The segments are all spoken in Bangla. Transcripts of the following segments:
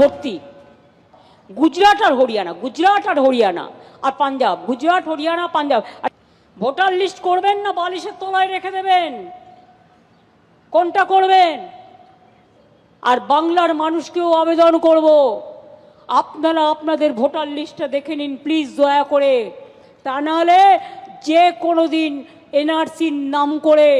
ভর্তি গুজরাট আর হরিয়ানা, গুজরাট আর হরিয়ানা আর পাঞ্জাব, গুজরাট, হরিয়ানা, পাঞ্জাব। ভোটার লিস্ট করবেন না, বালিশের তলায় রেখে দেবেন। কোনটা করবেন? আর বাংলার মানুষকেও আবেদন করব। আপনারা আপনাদের ভোটার লিস্টটা দেখে নিন, প্লিজ দয়া করে। তা নাহলে যে কোনো দিন এনআরসির নাম করে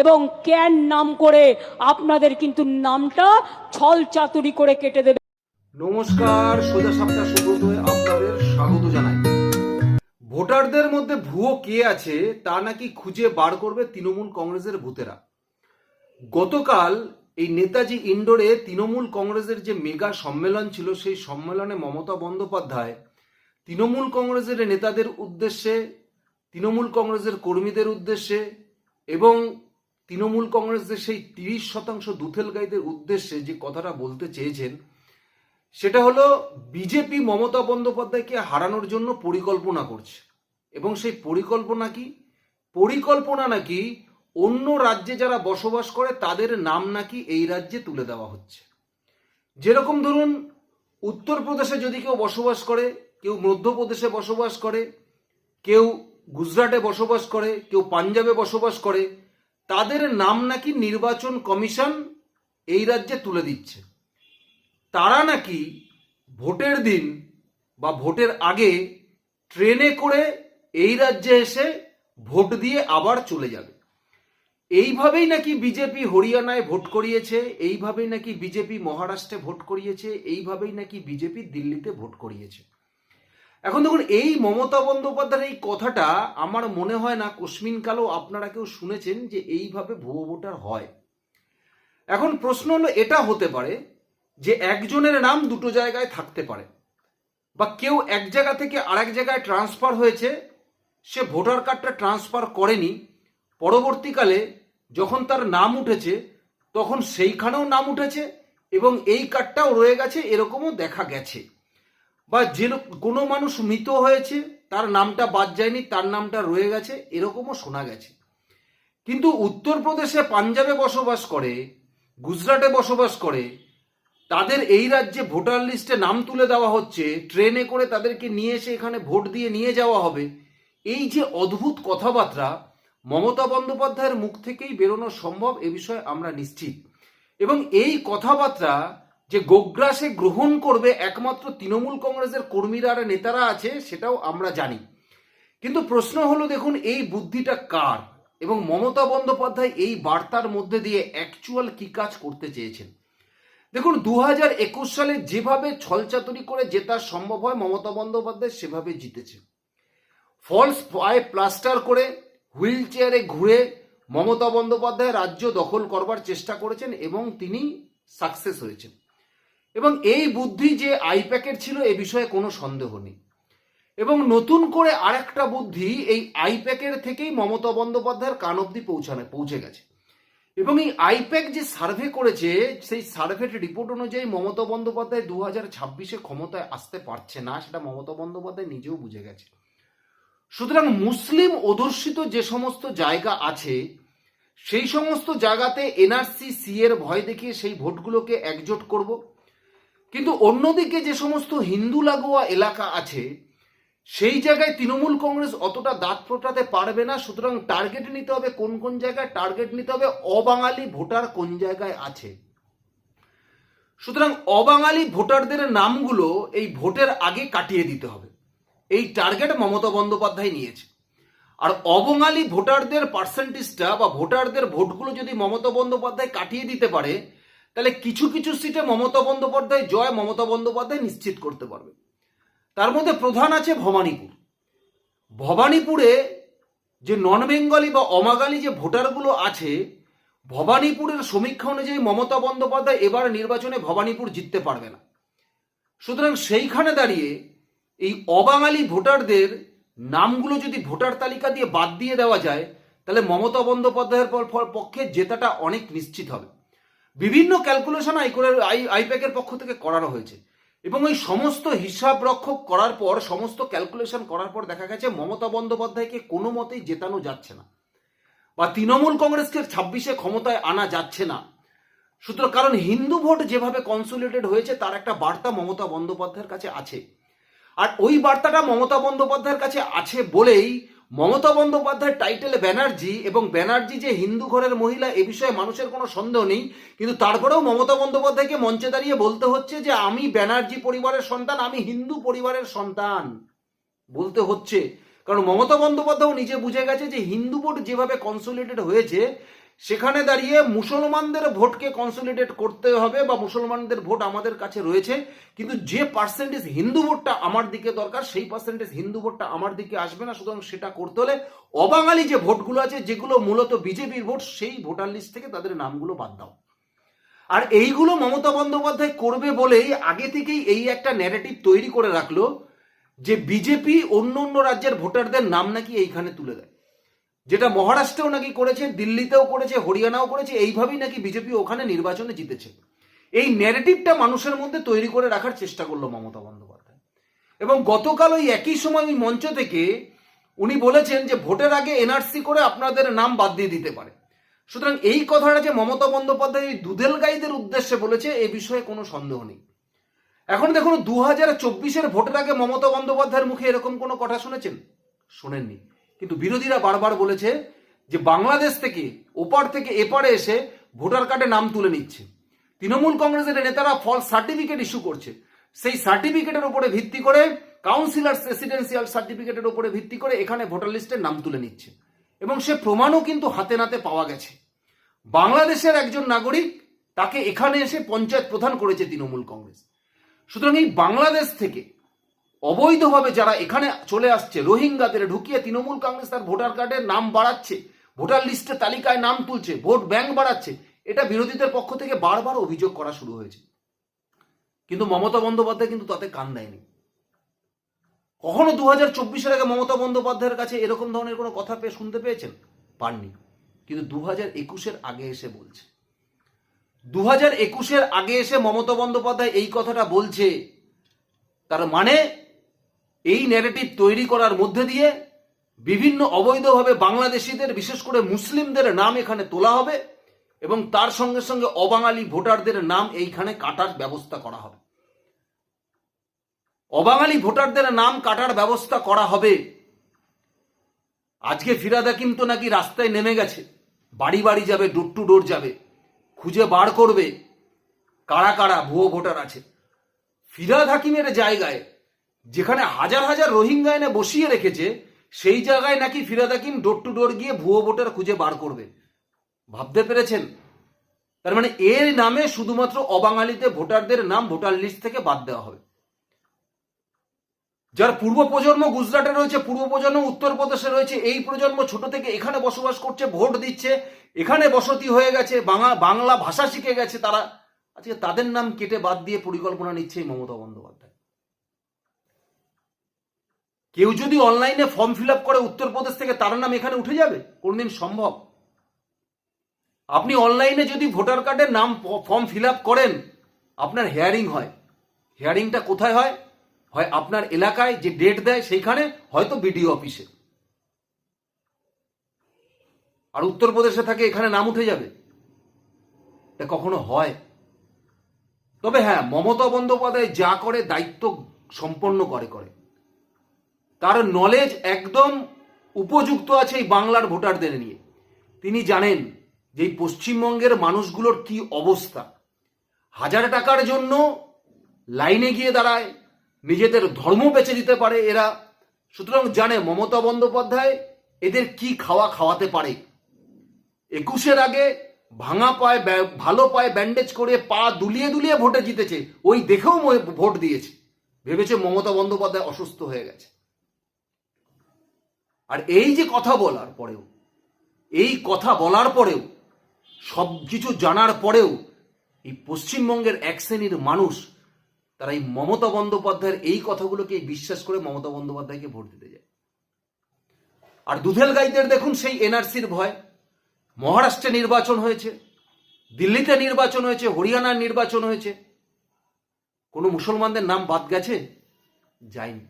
এবং ক্যান নাম করে আপনাদের কিন্তু নামটা ছল চাতুরি করে কেটে দেবে। নমস্কার, সোজা সাপটা সুব্রতয় আপনাদের স্বাগত জানাই। ভোটারদের মধ্যে ভুয়ো কে আছে, তা নাকি খুঁজে বার করবে তৃণমূল কংগ্রেসের ভূতেরা? গতকাল এই নেতাজি ইন্ডোরে তৃণমূল কংগ্রেসের যে মেগা সম্মেলন ছিল, সেই সম্মেলনে মমতা বন্দ্যোপাধ্যায় তৃণমূল কংগ্রেসের নেতাদের উদ্দেশ্যে, তৃণমূল কংগ্রেসের কর্মীদের উদ্দেশ্যে এবং তৃণমূল কংগ্রেসের সেই তিরিশ শতাংশ দুথেল গাইদের উদ্দেশ্যে যে কথাটা বলতে চেয়েছেন সেটা হলো বিজেপি মমতা বন্দ্যোপাধ্যায়কে হারানোর জন্য পরিকল্পনা করছে। এবং সেই পরিকল্পনা কি? পরিকল্পনা নাকি অন্য রাজ্যে যারা বসবাস করে তাদের নাম নাকি এই রাজ্যে তুলে দেওয়া হচ্ছে। যেরকম ধরুন, উত্তরপ্রদেশে যদি কেউ বসবাস করে, কেউ মধ্যপ্রদেশে বসবাস করে, কেউ গুজরাটে বসবাস করে, কেউ পাঞ্জাবে বসবাস করে, তাদের নাম নাকি নির্বাচন কমিশন এই রাজ্যে তুলে দিচ্ছে। তারা নাকি ভোটের দিন বা ভোটের আগে ট্রেনে করে এই রাজ্যে এসে ভোট দিয়ে আবার চলে যাবে। এইভাবেই নাকি বিজেপি হরিয়ানায় ভোট করিয়েছে, এইভাবেই নাকি বিজেপি মহারাষ্ট্রে ভোট করিয়েছে, এইভাবেই নাকি বিজেপি দিল্লিতে ভোট করিয়েছে। এখন দেখুন, এই মমতা বন্দ্যোপাধ্যায়ের এই কথাটা আমার মনে হয় না কশ্মিনকালেও আপনারা কেউ শুনেছেন যে এইভাবে ভুয়ো ভোটার হয়। এখন প্রশ্ন হলো, এটা হতে পারে যে একজনের নাম দুটো জায়গায় থাকতে পারে বা কেউ এক জায়গা থেকে আরেক জায়গায় ট্রান্সফার হয়েছে, সে ভোটার কার্ডটা ট্রান্সফার করেনি, পরবর্তীকালে যখন তার নাম উঠেছে, তখন সেইখানেও নাম উঠেছে এবং এই কার্ডটাও রয়ে গেছে, এরকমও দেখা গেছে। বা যে কোনো মানুষ মৃত হয়েছে, তার নামটা বাদ যায়নি, তার নামটা রয়ে গেছে, এরকমও শোনা গেছে। কিন্তু উত্তরপ্রদেশে পাঞ্জাবে বসবাস করে, গুজরাটে বসবাস করে তাদের এই রাজ্যে ভোটার লিস্টে নাম তুলে দেওয়া হচ্ছে, ট্রেনে করে তাদেরকে নিয়ে এসে এখানে ভোট দিয়ে নিয়ে যাওয়া হবে। এই যে অদ্ভুত কথাবার্তা, মমতা বন্দ্যোপাধ্যায়ের মুখ থেকেই বেরোনো সম্ভব এ বিষয়ে আমরা নিশ্চিত। এবং এই কথাবার্তা যে গোগ্রাসে গ্রহণ করবে, একমাত্র তৃণমূল কংগ্রেসের কর্মীরা আর নেতারা আছে, সেটাও আমরা জানি। কিন্তু প্রশ্ন হলো, দেখুন, এই বুদ্ধিটা কার? এবং মমতা বন্দ্যোপাধ্যায় এই বার্তার মধ্যে দিয়ে অ্যাকচুয়াল কি কাজ করতে চেয়েছেন? দেখুন দু হাজার একুশ সালে যেভাবে ছলচাতুরি করে জেতা সম্ভব হয়, মমতা বন্দ্যোপাধ্যায় সেভাবে জিতেছে। ফলস পায়ে প্লাস্টার করে হুইল চেয়ারে ঘুরে মমতা বন্দ্যোপাধ্যায় রাজ্য দখল করবার চেষ্টা করেছেন এবং তিনি সাকসেস হয়েছেন। এবং এই বুদ্ধি যে আইপ্যাকের ছিল, এ বিষয়ে কোনো সন্দেহ নেই। এবং নতুন করে আরেকটা বুদ্ধি এই আইপ্যাকের থেকেই মমতা বন্দ্যোপাধ্যায়ের কান অব্দি পৌঁছানো, পৌঁছে গেছে। এবং এই আইপ্যাক যে সার্ভে করেছে, সেই সার্ভের রিপোর্ট অনুযায়ী মমতা বন্দ্যোপাধ্যায় দু হাজার ছাব্বিশে ক্ষমতায় আসতে পারছে না, সেটা মমতা বন্দ্যোপাধ্যায় নিজেও বুঝে গেছে। সুতরাং মুসলিম অধ্যুষিত যে সমস্ত জায়গা আছে, সেই সমস্ত জায়গাতে এনআরসি সি এর ভয় দেখিয়ে সেই ভোটগুলোকে একজোট করব। কিন্তু অন্যদিকে যে সমস্ত হিন্দু লাগোয়া এলাকা আছে সেই জায়গায় তৃণমূল কংগ্রেস অতটা দাঁত ফোটাতে পারবে না, সুতরাং টার্গেট নিতে হবে কোন কোন জায়গায়? টার্গেট নিতে হবে অবাঙালি ভোটার কোন জায়গায় আছে? সুতরাং অবাঙালি ভোটারদের নামগুলো এই ভোটের আগে কাটিয়ে দিতে হবে। এই টার্গেট মমতা বন্দ্যোপাধ্যায় নিয়েছে। আর অবঙালি ভোটারদের পার্সেন্টেজটা বা ভোটারদের ভোটগুলো যদি মমতা বন্দ্যোপাধ্যায় কাটিয়ে দিতে পারে, তাহলে কিছু কিছু সিটে মমতা বন্দ্যোপাধ্যায় জয়, মমতা বন্দ্যোপাধ্যায় নিশ্চিত করতে পারবে। তার মধ্যে প্রধান আছে ভবানীপুর। ভবানীপুরে যে নন বেঙ্গলি বা অমাগালি যে ভোটারগুলো আছে, ভবানীপুরের সমীক্ষা অনুযায়ী মমতা বন্দ্যোপাধ্যায় এবার নির্বাচনে ভবানীপুর জিততে পারবে না। সুতরাং সেইখানে দাঁড়িয়ে এই অবাঙালি ভোটারদের নামগুলো যদি ভোটার তালিকা দিয়ে বাদ দিয়ে দেওয়া যায়, তাহলে মমতা বন্দ্যোপাধ্যায়ের পক্ষে জেতাটা অনেক নিশ্চিত হবে। বিভিন্ন ক্যালকুলেশন আইকোরের আই আইপ্যাকের পক্ষ থেকে করানো হয়েছে। এবং ওই সমস্ত হিসাব রক্ষক করার পর, সমস্ত ক্যালকুলেশন করার পর দেখা গেছে মমতা বন্দ্যোপাধ্যায়কে কোনো মতেই জেতানো যাচ্ছে না। বা তৃণমূল কংগ্রেসকে ছাব্বিশে ক্ষমতায় আনা যাচ্ছে না। সুতরাং কারণ হিন্দু ভোট যেভাবে কনসোলিডেট হয়েছে, তার একটা বার্তা মমতা বন্দ্যোপাধ্যায়ের কাছে আছে। আর ওই বার্তাটা মমতা বন্দ্যোপাধ্যায়ের কাছে আছে বলেই মমতা বন্দ্যোপাধ্যায়ের টাইটেলে ব্যানার্জি এবং ব্যানার্জি যে হিন্দু ঘরের মহিলা, এ বিষয়ে মানুষের কোনো সন্দেহ নেই। কিন্তু তারপরেও মমতা বন্দ্যোপাধ্যায়কে মঞ্চে দাঁড়িয়ে বলতে হচ্ছে যে, আমি ব্যানার্জি পরিবারের সন্তান, আমি হিন্দু পরিবারের সন্তান বলতে হচ্ছে। কারণ মমতা বন্দ্যোপাধ্যায় নিজে বুঝে গেছে যে, হিন্দু ভোট যেভাবে কনসোলিডেট হয়েছে সেখানে দাঁড়িয়ে মুসলমানদের ভোটকে কনসোলিডেট করতে হবে বা মুসলমানদের ভোট আমাদের কাছে রয়েছে। কিন্তু যে পার্সেন্টেজ হিন্দু ভোটটা আমার দিকে দরকার, সেই পার্সেন্টেজ হিন্দু ভোটটা আমার দিকে আসবে না। সুতরাং সেটা করতে হলে অবাঙালি যে ভোটগুলো আছে, যেগুলো মূলত বিজেপির ভোট, সেই ভোটার লিস্ট থেকে তাদের নামগুলো বাদ দাও। আর এইগুলো মমতা বন্দ্যোপাধ্যায় করবে বলেই আগে থেকেই এই একটা ন্যারেটিভ তৈরি করে রাখল যে বিজেপি অন্য অন্য রাজ্যের ভোটারদের নাম নাকি এইখানে তুলে দেয়। যেটা মহারাষ্ট্রেও নাকি করেছে, দিল্লিতেও করেছে, হরিয়ানাও করেছে, এইভাবেই নাকি বিজেপি ওখানে নির্বাচনে জিতেছে। এই ন্যারেটিভটা মানুষের মধ্যে তৈরি করে রাখার চেষ্টা করল মমতা বন্দ্যোপাধ্যায়। এবং গতকাল ওই একই সময় ওই মঞ্চ থেকে উনি বলেছেন যে ভোটের আগে এনআরসি করে আপনাদের নাম বাদ দিয়ে দিতে পারে। সুতরাং এই কথাটা যে মমতা বন্দ্যোপাধ্যায় এই দুধেল গাইদের উদ্দেশ্যে বলেছে, এ বিষয়ে কোনো সন্দেহ নেই। এখন দেখুন, দু হাজার চব্বিশের ভোটের আগে মমতা বন্দ্যোপাধ্যায়ের মুখে এরকম কোনো কথা শুনেছেন? শোনেননি। কিন্তু বিরোধীরা বারবার বলেছে যে বাংলাদেশ থেকে ওপার থেকে এপারে এসে ভোটার কার্ডে নাম তুলে নিচ্ছে। তৃণমূল কংগ্রেসের নেতারা ফলস সার্টিফিকেট ইস্যু করছে। সেই সার্টিফিকেটের উপরে ভিত্তি করে কাউন্সিলর রেসিডেন্সিয়াল সার্টিফিকেটের উপরে ভিত্তি করে এখানে ভোটার লিস্টের নাম তুলে নিচ্ছে। এবং সে প্রমাণও কিন্তু হাতে নাতে পাওয়া গেছে। বাংলাদেশের একজন নাগরিক তাকে এখানে এসে পঞ্চায়েত প্রধান করেছে তৃণমূল কংগ্রেস। সুতরাং এই বাংলাদেশ থেকে অবৈধভাবে যারা এখানে চলে আসছে, রোহিঙ্গাদের ঢুকিয়ে তৃণমূল কংগ্রেস তার ভোটার কার্ডের নাম বাড়াচ্ছে, ভোটার লিস্টের তালিকায় নাম তুলছে, ভোট ব্যাংক বাড়াচ্ছে, এটা বিরোধীদের পক্ষ থেকে বারবার অভিযোগ করা শুরু হয়েছে। কিন্তু মমতা বন্দ্যোপাধ্যায় কিন্তু তাতে কান দেয়নি। কখনো দু হাজার চব্বিশের আগে মমতা বন্দ্যোপাধ্যায়ের কাছে এরকম ধরনের কোনো কথা পেয়ে শুনতে পেয়েছেন? পাননি। কিন্তু দু হাজার একুশের আগে এসে বলছে। দু হাজার একুশের আগে এসে মমতা বন্দ্যোপাধ্যায় এই কথাটা বলছে, তার মানে এই ন্যারেটিভ তৈরি করার মধ্যে দিয়ে বিভিন্ন অবৈধভাবে বাংলাদেশিদের, বিশেষ করে মুসলিমদের নাম এখানে তোলা হবে এবং তার সঙ্গে সঙ্গে অবাঙালি ভোটারদের নাম এইখানে কাটার ব্যবস্থা করা হবে। অবাঙালি ভোটারদের নাম কাটার ব্যবস্থা করা হবে। আজকে ফিরাদ হাকিম তো নাকি রাস্তায় নেমে গেছে। বাড়ি বাড়ি যাবে, ডোর টু ডোর যাবে, খুঁজে বার করবে। কারা কারা ভুয়ো ভোটার আছে? ফিরাদ হাকিমের জায়গায় যেখানে হাজার হাজার রোহিঙ্গা এনে বসিয়ে রেখেছে, সেই জায়গায় নাকি Firhad Hakim door to door গিয়ে ভুয়ো ভোটার খুঁজে বার করবে। ভাবতে পেরেছেন? তার মানে এর নামে শুধুমাত্র অবাঙালিতে ভোটারদের নাম ভোটার লিস্ট থেকে বাদ দেওয়া হবে। যার পূর্ব প্রজন্ম গুজরাটে রয়েছে, পূর্ব প্রজন্ম উত্তরপ্রদেশে রয়েছে, এই প্রজন্ম ছোট থেকে এখানে বসবাস করছে, ভোট দিচ্ছে, এখানে বসতি হয়ে গেছে বাংলা বাংলা ভাষা শিখে গেছে তারা। আজকে তাদের নাম কেটে বাদ দিয়ে পরিকল্পনা নিচ্ছে এই মমতা বন্দ্যোপাধ্যায়। কেউ যদি অনলাইনে ফর্ম ফিল করে উত্তরপ্রদেশ থেকে, তার নাম এখানে উঠে যাবে? কোনদিন সম্ভব? আপনি অনলাইনে যদি ভোটার কার্ডের নাম ফর্ম ফিল করেন, আপনার হেয়ারিং হয়। হেয়ারিংটা কোথায় হয়? হয় আপনার এলাকায়, যে ডেট দেয় সেইখানে, হয়তো বিডিও অফিসে। আর উত্তরপ্রদেশে থাকে, এখানে নাম উঠে যাবে। এটা কখনো হয়? তবে হ্যাঁ মমতা বন্দ্যোপাধ্যায় যা করে, দায়িত্ব সম্পন্ন করে করে। তার নলেজ একদম উপযুক্ত আছে এই বাংলার ভোটারদের নিয়ে। তিনি জানেন যে পশ্চিমবঙ্গের মানুষগুলোর কি অবস্থা। হাজার টাকার জন্য লাইনে গিয়ে দাঁড়ায়, নিজেদের ধর্ম বেছে দিতে পারে এরা। সুতরাং জানে মমতা বন্দ্যোপাধ্যায় এদের কি খাওয়া খাওয়াতে পারে। একুশের আগে ভাঙা পায়ে ভালো পায়ে ব্যান্ডেজ করে পা দুলিয়ে দুলিয়ে ভোটে জিতেছে। ওই দেখেও ভোট দিয়েছে। ভেবেছে মমতা বন্দ্যোপাধ্যায় অসুস্থ হয়ে গেছে। আর এই যে কথা বলার পরেও, এই কথা বলার পরেও, সব কিছু জানার পরেও এই পশ্চিমবঙ্গের এক শ্রেণির মানুষ, তারা এই মমতা বন্দ্যোপাধ্যায়ের এই কথাগুলোকে বিশ্বাস করে মমতা বন্দ্যোপাধ্যায়কে ভোট দিতে যায়। আর দুধেল গাইদের দেখুন সেই এনআরসির ভয়। মহারাষ্ট্রে নির্বাচন হয়েছে, দিল্লিতে নির্বাচন হয়েছে হরিয়ানার নির্বাচন হয়েছে। কোনো মুসলমানদের নাম বাদ গেছে? যায়নি।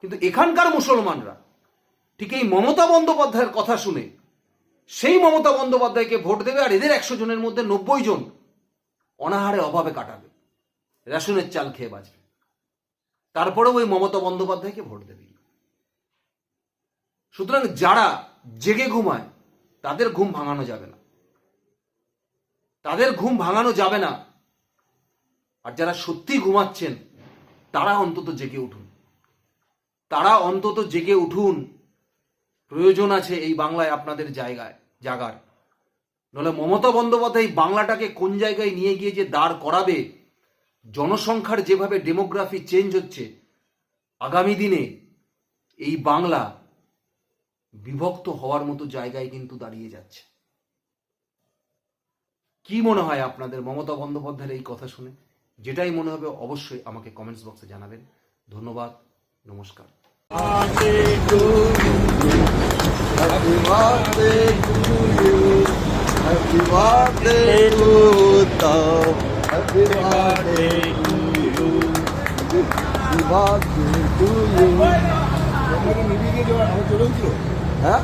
কিন্তু এখানকার মুসলমানরা ঠিক এই মমতা বন্দ্যোপাধ্যায়ের কথা শুনে, সেই মমতা বন্দ্যোপাধ্যায়কে ভোট দেবে আর এদের একশো জনের মধ্যে নব্বই জন অনাহারে অভাবে কাটাবে, রেশনের চাল খেয়ে বাঁচবে। তারপরেও ওই মমতা বন্দ্যোপাধ্যায়কে ভোট দেবে। সুতরাং যারা জেগে ঘুমায়, তাদের ঘুম ভাঙানো যাবে না। তাদের ঘুম ভাঙানো যাবে না। আর যারা সত্যি ঘুমাচ্ছেন, তারা অন্তত জেগে উঠুন। তারা অন্তত জেগে উঠুন প্রয়োজন আছে এই বাংলায় আপনাদের জায়গায়, জাগার। নলে মমতা বন্দ্যোপাধ্যায় বাংলাটাকে কোন জায়গায় নিয়ে গিয়ে যে দাঁড় করাবে, জনসংখ্যার যেভাবে ডেমোগ্রাফি চেঞ্জ হচ্ছে, আগামী দিনে এই বাংলা বিভক্ত হওয়ার মতো জায়গায় কিন্তু দাঁড়িয়ে যাচ্ছে। কি মনে হয় আপনাদের মমতা বন্দ্যোপাধ্যায়ের এই কথা শুনে? যেটাই মনে হবে অবশ্যই আমাকে কমেন্টস বক্সে জানাবেন। ধন্যবাদ, নমস্কার। Happy birthday to you. Happy birthday to Tom. Happy birthday to you. Happy birthday to you. হ্যাঁ